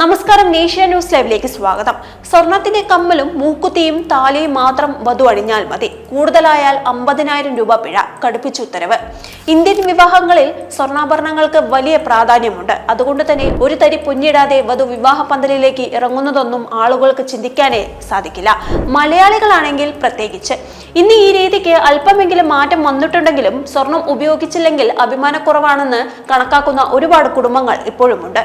നമസ്കാരം നേഷ്യ ന്യൂസ് ലൈവിലേക്ക് സ്വാഗതം. സ്വർണത്തിന്റെ കമ്മലും മൂക്കുത്തിയും താലിയും മാത്രം വധു അഴിഞ്ഞാൽ മതി. കൂടുതലായാൽ അമ്പതിനായിരം രൂപ പിഴ. കടുപ്പിച്ച ഉത്തരവ്. ഇന്ത്യൻ വിവാഹങ്ങളിൽ സ്വർണാഭരണങ്ങൾക്ക് വലിയ പ്രാധാന്യമുണ്ട്. അതുകൊണ്ട് തന്നെ ഒരു തരി പൊന്നിടാതെ വധു വിവാഹ പന്തലിലേക്ക് ഇറങ്ങുന്നതൊന്നും ആളുകൾക്ക് ചിന്തിക്കാനേ സാധിക്കില്ല. മലയാളികളാണെങ്കിൽ പ്രത്യേകിച്ച്. ഇന്ന് ഈ രീതിക്ക് അല്പമെങ്കിലും മാറ്റം വന്നിട്ടുണ്ടെങ്കിലും സ്വർണം ഉപയോഗിച്ചില്ലെങ്കിൽ അഭിമാനക്കുറവാണെന്ന് കണക്കാക്കുന്ന ഒരുപാട് കുടുംബങ്ങൾ ഇപ്പോഴുമുണ്ട്.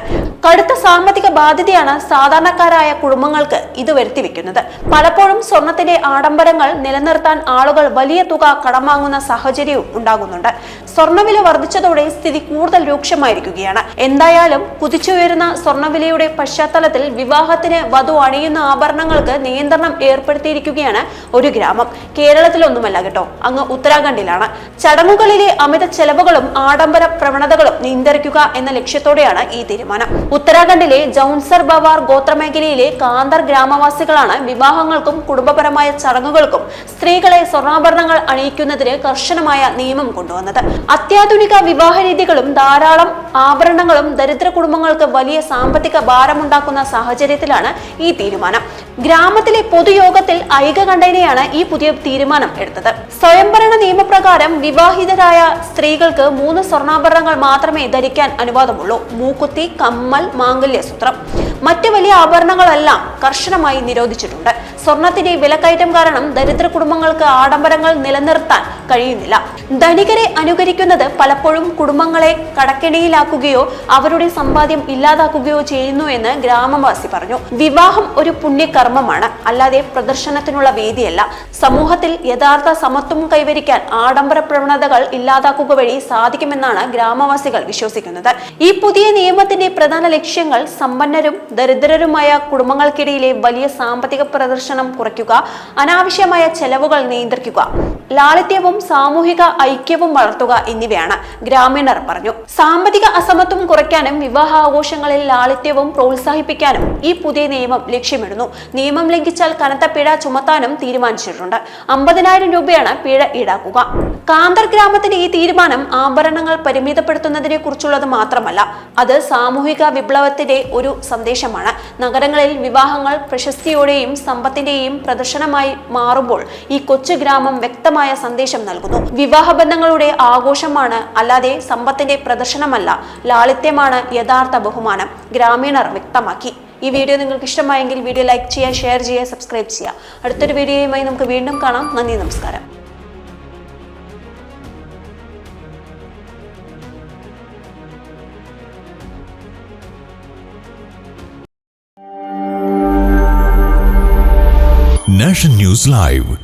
കടുത്ത സാമ്പത്തിക ബാധ്യതയാണ് സാധാരണക്കാരായ കുടുംബങ്ങൾക്ക് ഇത് വരുത്തിവെക്കുന്നത് പലപ്പോഴും സ്വർണത്തിന്റെ ആഡംബരങ്ങൾ നിലനിർത്താൻ ആളുകൾ വലിയ തുക കടം വാങ്ങുന്ന സാഹചര്യവും ഉണ്ടാകുന്നുണ്ട്. സ്വർണവില വർദ്ധിച്ചതോടെ സ്ഥിതി കൂടുതൽ രൂക്ഷമായിരിക്കുകയാണ്. എന്തായാലും കുതിച്ചുയരുന്ന സ്വർണവിലയുടെ പശ്ചാത്തലത്തിൽ വിവാഹത്തിന് വധു അണിയുന്ന ആഭരണങ്ങൾക്ക് നിയന്ത്രണം ഏർപ്പെടുത്തിയിരിക്കുകയാണ് ഒരു ഗ്രാമം. കേരളത്തിലൊന്നുമല്ല കേട്ടോ അങ്ങ് ഉത്തരാഖണ്ഡിലാണ്. ചടങ്ങുകളിലെ അമിത ചെലവുകളും ആഡംബര പ്രവണതകളും നിയന്ത്രിക്കുക എന്ന ലക്ഷ്യത്തോടെയാണ് ഈ തീരുമാനം. ഉത്തരാഖണ്ഡിലെ ജൗൻസർ ബവാർ ഗോത്രമേഖലയിലെ കാന്തർ ഗ്രാമവാസികളാണ് വിവാഹങ്ങൾക്കും കുടുംബപരമായ ചടങ്ങുകൾക്കും സ്ത്രീകളെ സ്വർണാഭരണങ്ങൾ അണിയിക്കുന്നതിന് കർശനമായ നിയമം കൊണ്ടുവന്നത്. അത്യാധുനിക വിവാഹ രീതികളും ധാരാളം ആഭരണങ്ങളും ദരിദ്ര കുടുംബങ്ങൾക്ക് വലിയ സാമ്പത്തിക ഭാരമുണ്ടാക്കുന്ന സാഹചര്യത്തിലാണ് ഈ തീരുമാനം. ഗ്രാമത്തിലെ പൊതുയോഗത്തിൽ ഐകകണ്ഠേനയാണ് ഈ പുതിയ തീരുമാനം എടുത്തത്. സ്വയംഭരണ നിയമപ്രകാരം വിവാഹിതരായ സ്ത്രീകൾക്ക് മൂന്ന് സ്വർണാഭരണങ്ങൾ മാത്രമേ ധരിക്കാൻ അനുവാദമുള്ളൂ. മൂക്കുത്തി കമ്മൽ മാംഗല്യ സൂത്രം. മറ്റു വലിയ ആഭരണങ്ങളെല്ലാം കർശനമായി നിരോധിച്ചിട്ടുണ്ട്. സ്വർണത്തിന്റെ വിലക്കയറ്റം കാരണം ദരിദ്ര കുടുംബങ്ങൾക്ക് ആഡംബരങ്ങൾ നിലനിർത്താൻ കഴിയുന്നില്ല. ധനികരെ അനുകരിക്കുന്നത് പലപ്പോഴും കുടുംബങ്ങളെ കടക്കെണിയിലാക്കുകയോ അവരുടെ സമ്പാദ്യം ഇല്ലാതാക്കുകയോ ചെയ്യുന്നു എന്ന് ഗ്രാമവാസി പറഞ്ഞു. വിവാഹം ഒരു പുണ്യകർമ്മമാണ്. അല്ലാതെ പ്രദർശനത്തിനുള്ള വേദിയല്ല സമൂഹത്തിൽ യഥാർത്ഥ സമത്വം കൈവരിക്കാൻ ആഡംബര പ്രവണതകൾ ഇല്ലാതാക്കുക വഴി സാധിക്കുമെന്നാണ് ഗ്രാമവാസികൾ വിശ്വസിക്കുന്നത്. ഈ പുതിയ നിയമത്തിന്റെ പ്രധാന ലക്ഷ്യങ്ങൾ സമ്പന്നരും ദരിദ്രരുമായ കുടുംബങ്ങൾക്കിടയിലെ വലിയ സാമ്പത്തിക പ്രദർശനം കുറയ്ക്കുക അനാവശ്യമായ ചെലവുകൾ നിയന്ത്രിക്കുക. ലാളിത്യവും സാമൂഹിക ഐക്യവും വളർത്തുക എന്നിവയാണ്. ഗ്രാമീണർ പറഞ്ഞു. സാമ്പത്തിക അസമത്വം കുറയ്ക്കാനും വിവാഹ ആഘോഷങ്ങളിൽ ലാളിത്യവും പ്രോത്സാഹിപ്പിക്കാനും ഈ പുതിയ നിയമം ലക്ഷ്യമിടുന്നു. നിയമം ലംഘിച്ചാൽ കനത്ത പിഴ ചുമത്താനും തീരുമാനിച്ചിട്ടുണ്ട്. അമ്പതിനായിരം രൂപയാണ് പിഴ ഈടാക്കുക. കാന്തർ ഗ്രാമത്തിന്റെ ഈ തീരുമാനം ആഭരണങ്ങൾ പരിമിതപ്പെടുത്തുന്നതിനെ കുറിച്ചുള്ളത് മാത്രമല്ല അത് സാമൂഹിക വിപ്ലവത്തിന്റെ ഒരു സന്ദേശമാണ്. നഗരങ്ങളിൽ വിവാഹങ്ങൾ പ്രശസ്തിയോടെയും സമ്പത്തിന്റെയും പ്രദർശനമായി മാറുമ്പോൾ ഈ കൊച്ചു ഗ്രാമം വ്യക്തമായ സന്ദേശം നൽകുന്നു. വിവാഹബന്ധങ്ങളുടെ ആഘോഷമാണ് അല്ലാതെ സമ്പത്തിന്റെ പ്രദർശനമല്ല ലാളിത്യമാണ് യഥാർത്ഥ ബഹുമാനം ഗ്രാമീണർ വ്യക്തമാക്കി. ഈ വീഡിയോ നിങ്ങൾക്ക് ഇഷ്ടമായെങ്കിൽ വീഡിയോ ലൈക്ക് ചെയ്യുക ഷെയർ ചെയ്യുക സബ്സ്ക്രൈബ് ചെയ്യുക. അടുത്തൊരു വീഡിയോയുമായി നമുക്ക് വീണ്ടും കാണാം. നന്ദി നമസ്കാരം. Nation news live.